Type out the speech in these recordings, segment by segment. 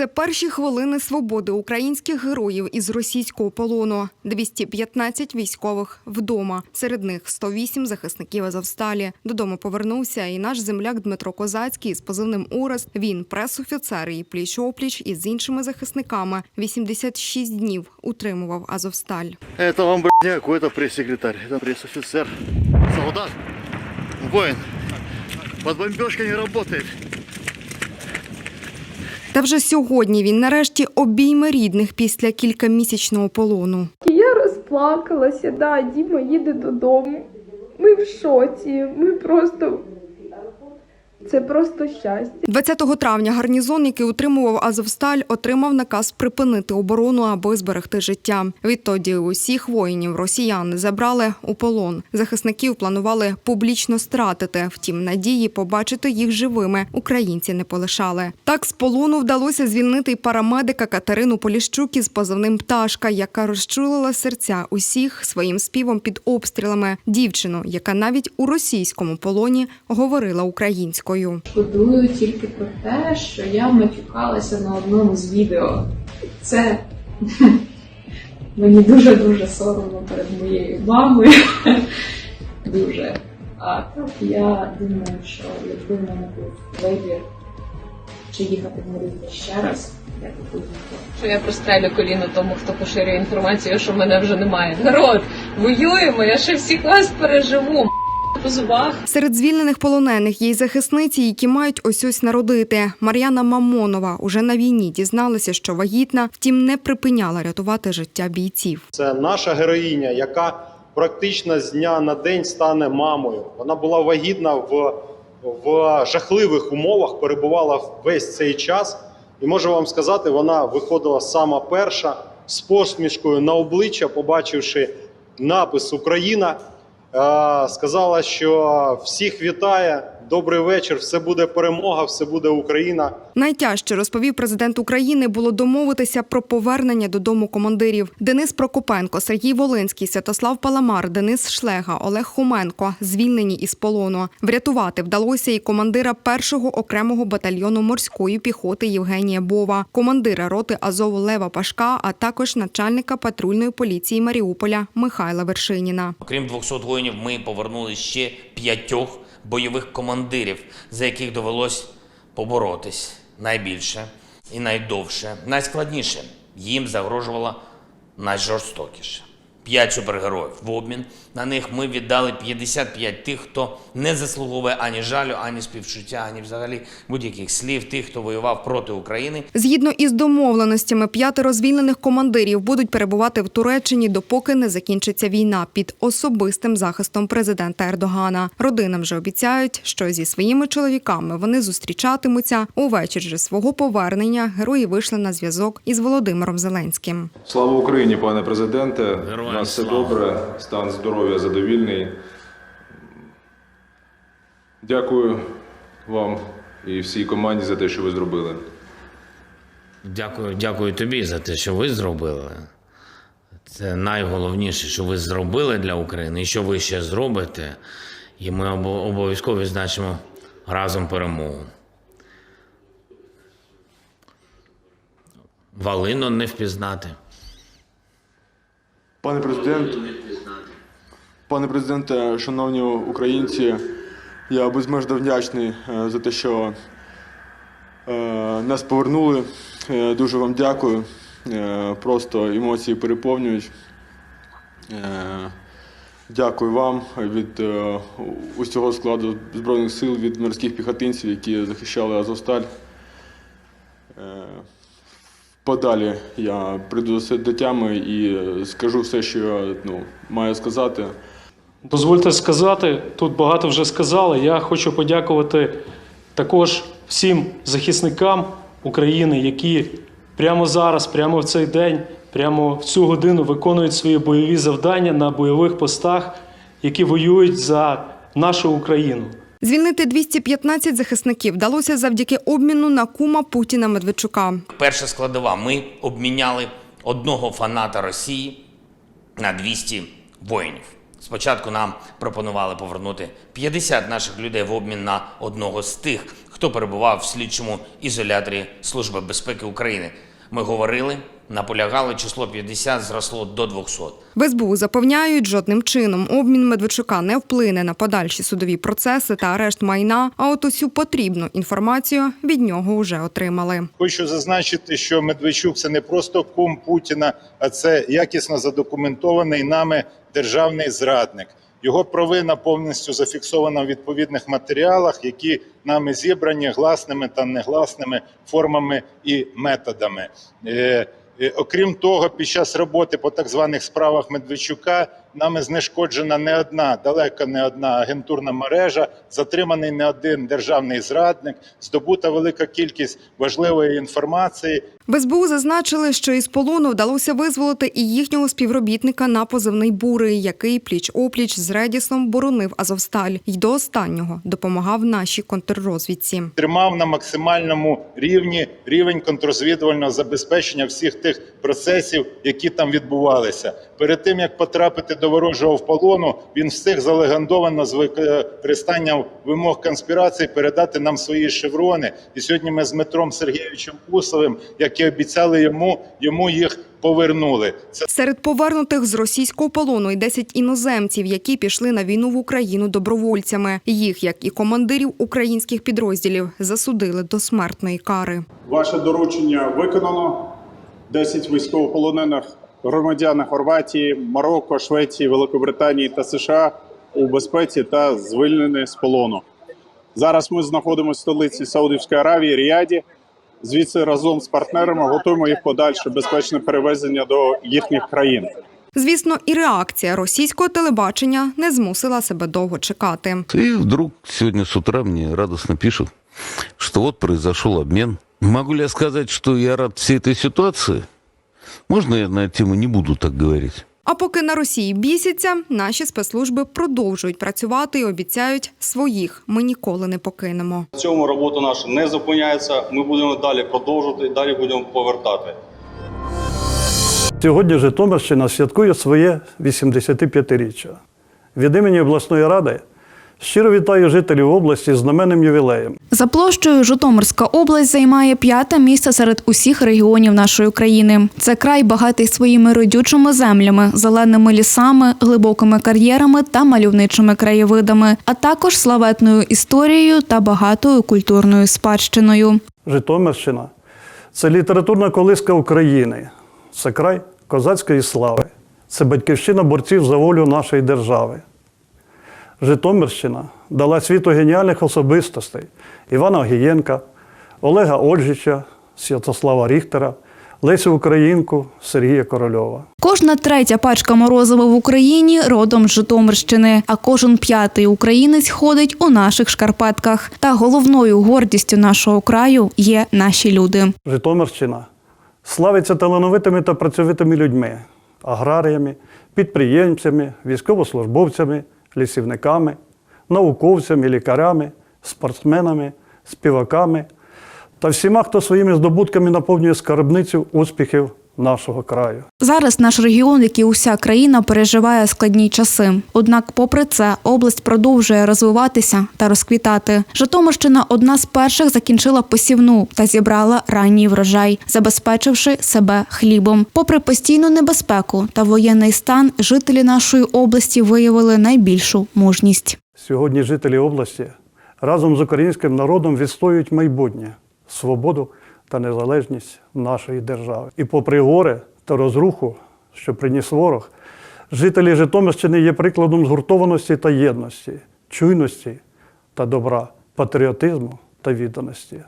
Це перші хвилини свободи українських героїв із російського полону. 215 військових вдома. Серед них 108 захисників Азовсталі. Додому повернувся і наш земляк Дмитро Козацький з позивним Орест. Він пресофіцер і пліч-опліч із іншими захисниками 86 днів утримував Азовсталь. Это вам, не какой-то пресс-секретарь, это пресс-офицер. Солдат, воин. Под бомбежкой не работает. Та вже сьогодні він нарешті обійме рідних після кількамісячного полону. Я розплакалася, да, Діма їде додому. Ми в шоці, ми просто. Це просто щастя. 20 травня гарнізон, який утримував Азовсталь, отримав наказ припинити оборону, аби зберегти життя. Відтоді усіх воїнів росіяни забрали у полон. Захисників планували публічно стратити. Втім, надії побачити їх живими українці не полишали. Так з полону вдалося звільнити парамедика Катерину Поліщук із позивним пташка, яка розчулила серця усіх своїм співом під обстрілами. Дівчину, яка навіть у російському полоні говорила українською. Шкодую тільки про те, що я матюкалася на одному з відео. Це мені дуже-дуже соромно перед моєю мамою. Дуже. А так я думаю, що якби в мене був вибір, чи їхати в Маріуполь ще раз, я б поїхала. Що я прострелю коліно тому, хто поширює інформацію, що мене вже немає. Народ, воюємо, я ще всіх вас переживу. Зубах. Серед звільнених полонених є й захисниці, які мають ось ось народити. Мар'яна Мамонова уже на війні дізналася, що вагітна, втім не припиняла рятувати життя бійців. Це наша героїня, яка практично з дня на день стане мамою. Вона була вагітна в, в жахливих умовах, перебувала весь цей час. І можу вам сказати, вона виходила сама перша з посмішкою на обличчя, побачивши напис Україна. Е, Сказала, що всіх вітає. Добрий вечір, все буде перемога, все буде Україна. Найтяжче розповів президент України було домовитися про повернення додому командирів. Денис Прокопенко, Сергій Волинський, Святослав Паламар, Денис Шлега, Олег Хоменко звільнені із полону. Врятувати вдалося і командира першого окремого батальйону морської піхоти Євгенія Бова, командира роти Азов Лева Пашка, а також начальника патрульної поліції Маріуполя Михайла Вершиніна. Окрім 200 воїнів, ми повернули ще п'ятьох бойових командирів, за яких довелось поборотись найбільше і найдовше, найскладніше. Їм загрожувало найжорстокіше. П'ять супергероїв. В обмін на них ми віддали 55 тих, хто не заслуговує ані жалю, ані співчуття, ані взагалі будь-яких слів тих, хто воював проти України Згідно із домовленостями, п'ятеро звільнених командирів будуть перебувати в Туреччині, допоки не закінчиться війна під особистим захистом президента Ердогана. Родинам же обіцяють, що зі своїми чоловіками вони зустрічатимуться. Увечір же свого повернення герої вийшли на зв'язок із Володимиром Зеленським. Слава Україні, пане президенте. Героям У нас все добре, стан здоров'я задовільний. Дякую вам і всій команді за те, що ви зробили. Дякую, дякую тобі за те, що ви зробили. Це найголовніше, що ви зробили для України і що ви ще зробите. І ми обо- обов'язково відзначимо разом перемогу. Валино не впізнати. Пане президент, пане президенте, шановні українці, я безмежно вдячний е, за те, що е, нас повернули. Е, Дуже вам дякую. Просто емоції переповнюють. Дякую вам від усього складу Збройних сил, від морських піхотинців, які захищали Азовсталь. Подалі я прийду до тями і скажу все, що ну, маю сказати. Дозвольте сказати, тут багато вже сказали. Я хочу подякувати також всім захисникам України, які прямо зараз, прямо в цей день, прямо в цю годину виконують свої бойові завдання на бойових постах, які воюють за нашу Україну. Звільнити 215 захисників вдалося завдяки обміну на кума Путіна Медведчука. Перша складова. Ми обміняли одного фаната Росії на 200 воїнів. Спочатку нам пропонували повернути 50 наших людей в обмін на одного з тих, хто перебував в слідчому ізоляторі Служби безпеки України. Ми говорили, наполягали, число 50 зросло до 200. В СБУ запевняють, жодним чином обмін Медведчука не вплине на подальші судові процеси та арешт майна. А от усю потрібну інформацію від нього вже отримали. Хочу зазначити, що Медведчук це не просто кум Путіна, а це якісно задокументований нами державний зрадник. Його провина повністю зафіксована в відповідних матеріалах, які нами зібрані гласними та негласними формами і методами. Е, Окрім того, під час роботи по так званих справах Медведчука нами знешкоджена не одна, далеко не одна агентурна мережа, затриманий не один державний зрадник, здобута велика кількість важливої інформації, В СБУ зазначили, що із полону вдалося визволити і їхнього співробітника на позивний бурий, який пліч опліч з Редісом боронив Азовсталь й до останнього допомагав нашій контррозвідці. тримав на максимальному рівні рівень контррозвідувального забезпечення всіх тих процесів, які там відбувалися. Перед тим як потрапити до ворожого в полону, він встиг залегендовано з використанням вимог конспірації передати нам свої шеврони. І сьогодні ми з Дмитром Сергійовичем Усовим, як і обіцяли йому, йому їх повернули. Це Серед повернутих з російського полону й 10 іноземців, які пішли на війну в Україну добровольцями. Їх, як і командирів українських підрозділів, засудили до смертної кари. Ваше доручення виконано. 10 військовополонених громадян Хорватії, Марокко, Швеції, Великобританії та США у безпеці та звільнені з полону. Зараз ми знаходимося в столиці Саудівської Аравії, Ріаді. Звідси разом з партнерами готуємо їх подальше безпечне перевезення до їхніх країн. Звісно, і реакція російського телебачення не змусила себе довго чекати. И вдруг сегодня с утра мне радостно пишут, что вот произошел обмен. Могу ли я сказать, что я рад всей этой ситуации? Можно я на эту тему не буду так говорить? А поки на Росії бісяться, наші спецслужби продовжують працювати і обіцяють своїх ми ніколи не покинемо. В цьому робота наша не зупиняється. Ми будемо далі продовжувати, далі будемо повертати. Сьогодні Житомирщина святкує своє 85-річчя. Від імені обласної ради щиро вітаю жителів області з знаменним ювілеєм. За площею Житомирська область займає п'яте місце серед усіх регіонів нашої країни. Це край багатий своїми родючими землями, зеленими лісами, глибокими кар'єрами та мальовничими краєвидами, а також славетною історією та багатою культурною спадщиною. Житомирщина це літературна колиска України, це край козацької слави, це батьківщина борців за волю нашої держави. Житомирщина дала світу геніальних особистостей Івана Огієнка, Олега Ольжича, Святослава Ріхтера, Лесю Українку, Сергія Корольова. Кожна третя пачка морозива в Україні родом з Житомирщини, а кожен п'ятий українець ходить у наших шкарпетках. Та головною гордістю нашого краю є наші люди. Житомирщина славиться талановитими та працьовитими людьми, аграріями, підприємцями, військовослужбовцями, лісівниками, науковцями, лікарями, спортсменами, співаками та всіма, хто своїми здобутками наповнює скарбницю успіхів нашого краю. Зараз наш регіон, як і уся країна, переживає складні часи. Однак, попри це, область продовжує розвиватися та розквітати. Житомирщина одна з перших закінчила посівну та зібрала ранній врожай, забезпечивши себе хлібом. Попри постійну небезпеку та воєнний стан, жителі нашої області виявили найбільшу мужність. Сьогодні жителі області разом з українським народом відстоюють майбутнє, свободу та незалежність нашої держави. І попри горе та розруху, що приніс ворог, жителі Житомирщини є прикладом згуртованості та єдності, чуйності та добра, патріотизму та відданості.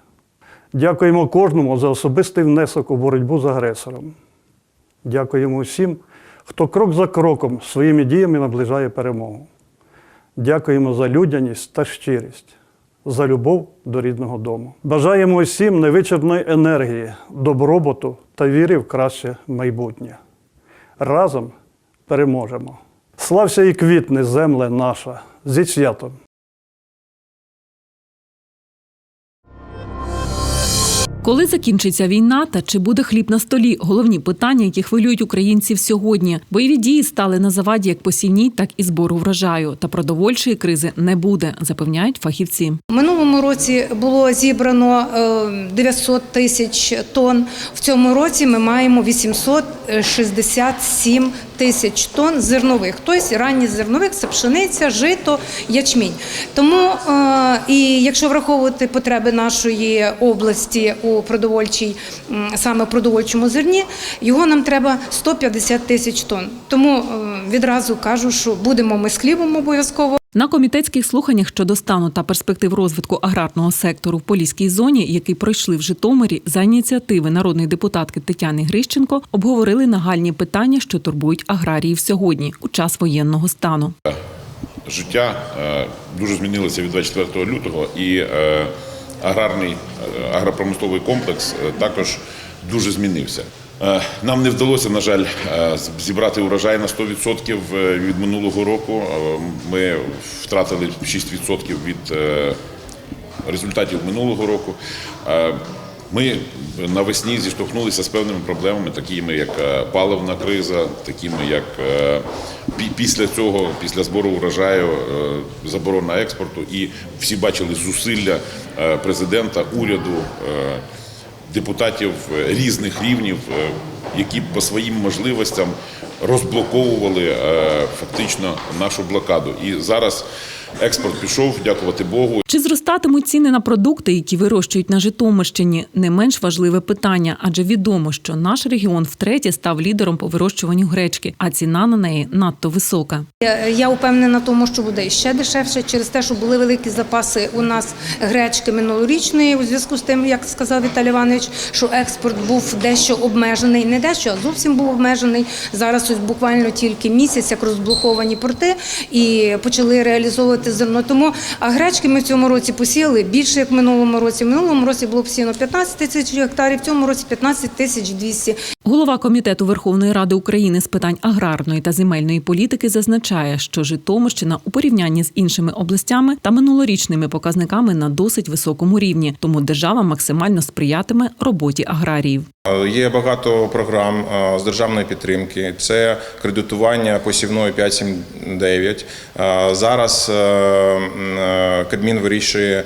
Дякуємо кожному за особистий внесок у боротьбу з агресором. Дякуємо всім, хто крок за кроком своїми діями наближає перемогу. Дякуємо за людяність та щирість, за любов до рідного дому. Бажаємо усім невичерпної енергії, добробуту та віри в краще майбутнє. Разом переможемо. Слався і квітне земле наша зі святом! Коли закінчиться війна та чи буде хліб на столі? Головні питання, які хвилюють українців сьогодні. Бойові дії стали на заваді як посівній, так і збору врожаю. Та продовольчої кризи не буде, запевняють фахівці. Минулому році було зібрано е, 900 тисяч тонн. В цьому році ми маємо 867 тисяч тонн зернових. Тобто ранні зернових це пшениця, жито, ячмінь. Тому е, і якщо враховувати потреби нашої області у продовольчій, саме продовольчому зерні, його нам треба 150 тисяч тонн. Тому е, відразу кажу, що будемо ми з хлібом обов'язково. На комітетських слуханнях щодо стану та перспектив розвитку аграрного сектору в Поліській зоні, які пройшли в Житомирі, за ініціативи народної депутатки Тетяни Грищенко, обговорили нагальні питання, що турбують аграріїв сьогодні у час воєнного стану. життя е, дуже змінилося від 24 лютого, і е, аграрний е, агропромисловий комплекс також дуже змінився. Е, Нам не вдалося, на жаль, е, зібрати урожай на 100% від минулого року. Е, Ми втратили 6% від е, результатів минулого року. Е, Ми навесні зіштовхнулися з певними проблемами, такими як е, паливна криза, такими як е, після цього, після збору урожаю, е, заборона експорту, і всі бачили зусилля е, президента, уряду, е, депутатів е, різних рівнів, е, які по своїм можливостям розблоковували е, фактично нашу блокаду. І зараз експорт пішов, дякувати Богу. Чи зростатимуть ціни на продукти, які вирощують на Житомирщині? Не менш важливе питання, адже відомо, що наш регіон втретє став лідером по вирощуванню гречки, а ціна на неї надто висока. Я- Я впевнена тому, що буде ще дешевше через те, що були великі запаси у нас гречки минулорічної, у зв'язку з тим, як сказав Віталій Іванович, що експорт був дещо обмежений, не дещо, а зовсім був обмежений. Зараз ось буквально тільки місяць, як розблоковані порти, і почали реалізовувати зерно. Тому а гречки ми в цьому році посіяли більше, як в минулому році. В минулому році було посіяно 15 тисяч гектарів, в цьому році 15 тисяч 200. Голова комітету Верховної Ради України з питань аграрної та земельної політики зазначає, що Житомирщина у порівнянні з іншими областями та минулорічними показниками на досить високому рівні, тому держава максимально сприятиме роботі аграріїв. Е, Є багато програм е, з державної підтримки. Це кредитування посівної 579. Е, Зараз Кабмін вирішує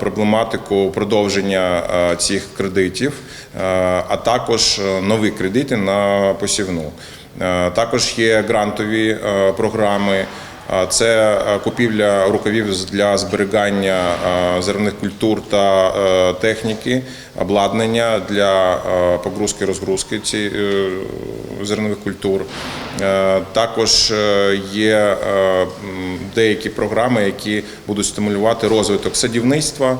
проблематику продовження е, цих кредитів, е, а також е, нові кредити на посівну. Е, Також є грантові е, програми. Це е, купівля рукавів для зберігання е, зернових культур та е, техніки, обладнання для е, погрузки розгрузки е, зернових культур. Е, Також е, є е, деякі програми, які будуть стимулювати розвиток садівництва,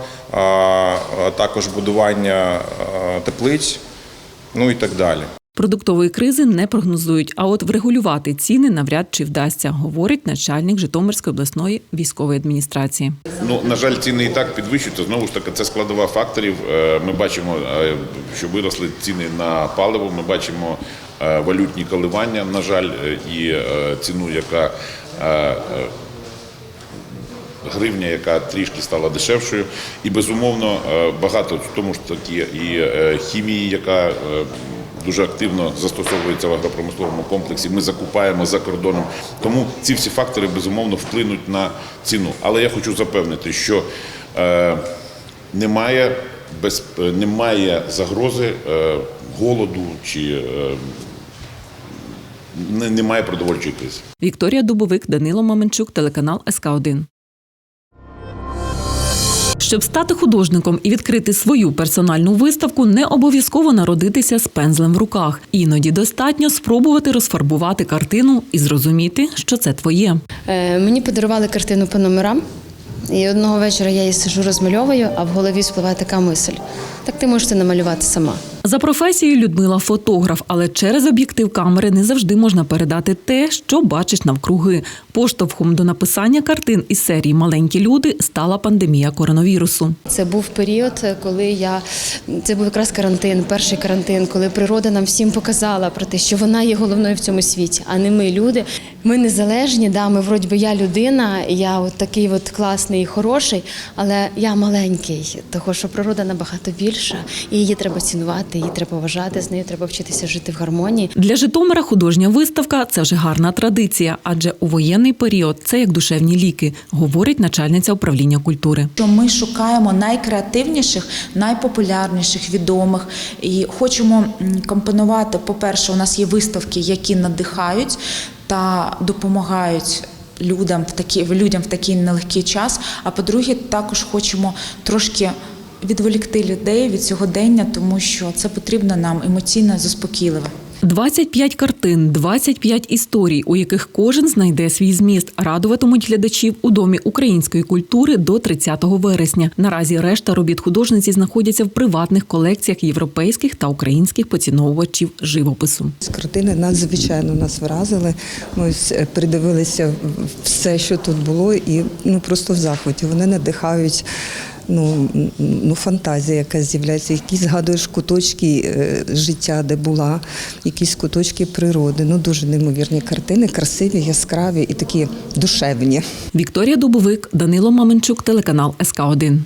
також будування теплиць, ну і так далі. Продуктової кризи не прогнозують, а от врегулювати ціни навряд чи вдасться, говорить начальник Житомирської обласної військової адміністрації. Ну, на жаль, ціни і так підвищуються. Знову ж таки, це складова факторів. Ми бачимо, що виросли ціни на паливо. Ми бачимо валютні коливання, на жаль, е, і е, ціну, яка е, е, гривня, яка трішки стала дешевшою. І безумовно е, багато в тому ж таки і е, хімії, яка е, дуже активно застосовується в агропромисловому комплексі. Ми закупаємо за кордоном. Тому ці всі фактори безумовно вплинуть на ціну. Але я хочу запевнити, що е, немає без е, немає загрози е, голоду чи е, немає продовольчої кризи. Вікторія Дубовик, Данило Маменчук, телеканал СК 1 Щоб стати художником і відкрити свою персональну виставку, не обов'язково народитися з пензлем в руках. Іноді достатньо спробувати розфарбувати картину і зрозуміти, що це твоє. Е, Мені подарували картину по номерам, і одного вечора я її сижу розмальовую, а в голові спливає така мисль. Так ти можеш це намалювати сама. За професією Людмила фотограф, але через об'єктив камери не завжди можна передати те, що бачиш навкруги. Поштовхом до написання картин із серії Маленькі люди стала пандемія коронавірусу. Це був період, коли я це був якраз карантин, перший карантин, коли природа нам всім показала про те, що вона є головною в цьому світі, а не ми люди. Ми незалежні, да, ми вроді би я людина, я от такий от класний і хороший, але я маленький, того що природа набагато більша, і її треба цінувати, її треба вважати, з нею треба вчитися жити в гармонії. Для Житомира художня виставка це вже гарна традиція, адже у воєнний період це як душевні ліки, говорить начальниця управління культури. що ми шукаємо найкреативніших, найпопулярніших, відомих і хочемо компонувати. По-перше, у нас є виставки, які надихають та допомагають. Людям в такі людям в такий нелегкий час. А по-друге, також хочемо трошки відволікти людей від сьогодення, тому що це потрібно нам емоційно заспокійливо. 25 картин, 25 історій, у яких кожен знайде свій зміст, радуватимуть глядачів у домі української культури до 30 вересня. Наразі решта робіт художниці знаходяться в приватних колекціях європейських та українських поціновувачів живопису. Картини надзвичайно нас вразили. Ми е, придивилися все, що тут було, і ну просто в захваті. Вони надихають. Ну, ну, фантазія, яка з'являється, якісь згадуєш куточки е, життя, де була, якісь куточки природи. Ну дуже неймовірні картини, красиві, яскраві і такі душевні. Вікторія Дубовик, Данило Маменчук, телеканал СК 1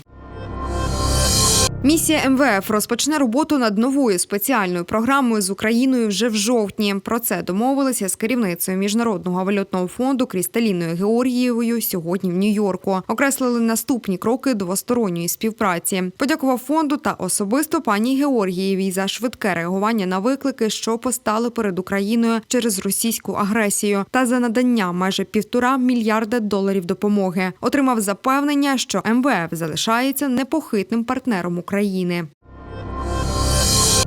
Місія МВФ розпочне роботу над новою спеціальною програмою з Україною вже в жовтні. Про це домовилися з керівницею міжнародного валютного фонду Крісталіною Георгієвою сьогодні в Нью-Йорку. Окреслили наступні кроки двосторонньої співпраці. Подякував фонду та особисто пані Георгієвій за швидке реагування на виклики, що постали перед Україною через російську агресію, та за надання майже півтора мільярда доларів допомоги. Отримав запевнення, що МВФ залишається непохитним партнером. України.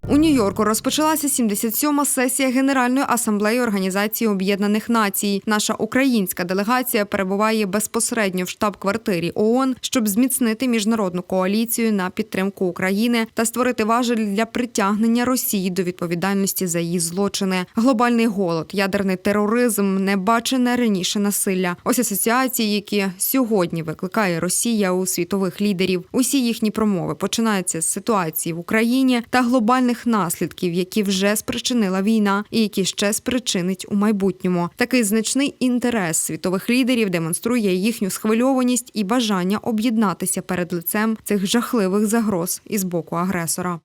У Нью-Йорку розпочалася 77-ма сесія Генеральної асамблеї Організації Об'єднаних Націй. Наша українська делегація перебуває безпосередньо в штаб-квартирі ООН, щоб зміцнити міжнародну коаліцію на підтримку України та створити важель для притягнення Росії до відповідальності за її злочини. Глобальний голод, ядерний тероризм, небачене раніше насилля. Ось асоціації, які сьогодні викликає Росія у світових лідерів. Усі їхні промови починаються з ситуації в Україні та глобальних наслідків, які вже спричинила війна, і які ще спричинить у майбутньому. Такий значний інтерес світових лідерів демонструє їхню схвильованість і бажання об'єднатися перед лицем цих жахливих загроз із боку агресора.